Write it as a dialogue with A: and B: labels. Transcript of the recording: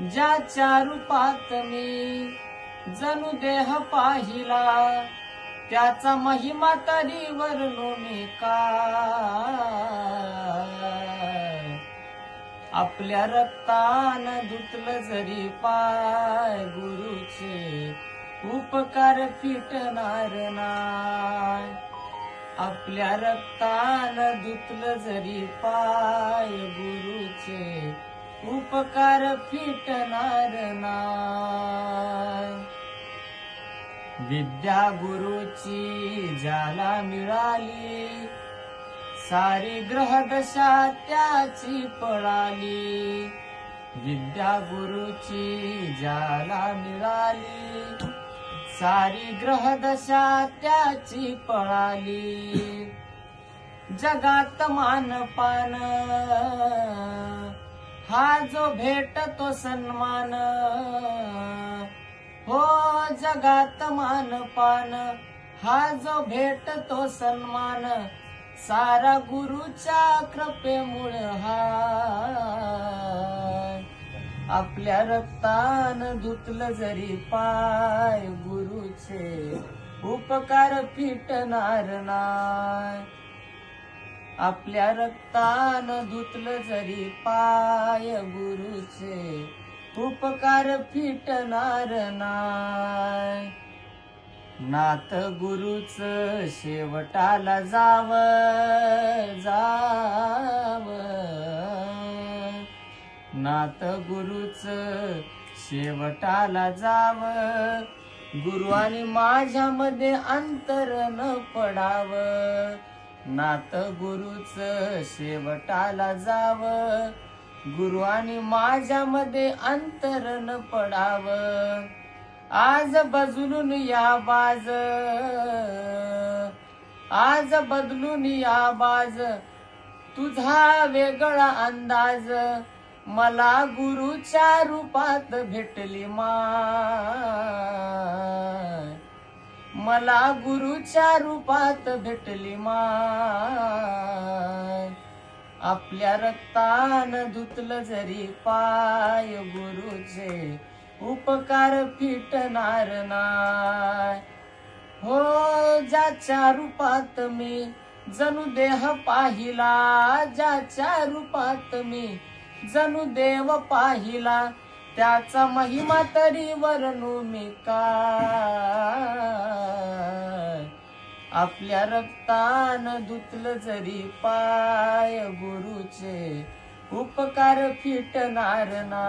A: ज्याच्या रूपात मी जणू देह पाहिला त्याचा महिमा तरी वर्णुने काय आपल्या रक्तान धुतलं जरी पाय गुरुचे उपकार फिटणार नाय. आपल्या रक्तान धुतलं जरी पाय गुरुचे उपकार फिटणार ना. विद्या गुरुची ज्याला मिळाली सारी ग्रहदशा त्याची पळाली. विद्या गुरुची ज्याला मिळाली सारी ग्रहदशा त्याची पळाली. जगात मानपान हा जो भेटतो सन्मान हो जगात मानपान हा जो भेटतो सन्मान सारा गुरुच्या कृपेमुळ हा. आपल्या रक्तान धुतलं जरी पाय गुरुचे उपकार फिटणार नाय आपल्या रक्तान धुतलं जरी पाय गुरुचे उपकार फिटणार नाय नात गुरुच शेवटाला जाव जाव. नात गुरुच शेवटाला जाव. गुरु आणि माझ्यामध्ये अंतर न पडावं. नात गुरुच शेवटाला जाव. गुरुवानी माझ्यामध्ये अंतर न पडाव. आज बदलून या बाज. आज बदलून या बाज. तुझा वेगळा अंदाज. मला गुरुच्या रूपात भेटली मा. मला गुरुच्या रूपात भेटली माय. आपल्या रक्तान धुतलं जरी पाय गुरुचे उपकार फिटणार नाय. हो ज्याच्या रूपात मी जणू देह पाहिला ज्याच्या रूपात मी जणू देव पाहिला त्याचा महिमा तरी वरणू मी काय. आपल्या रक्तान धुतलं जरी पाय गुरुचे उपकार फिटणार ना.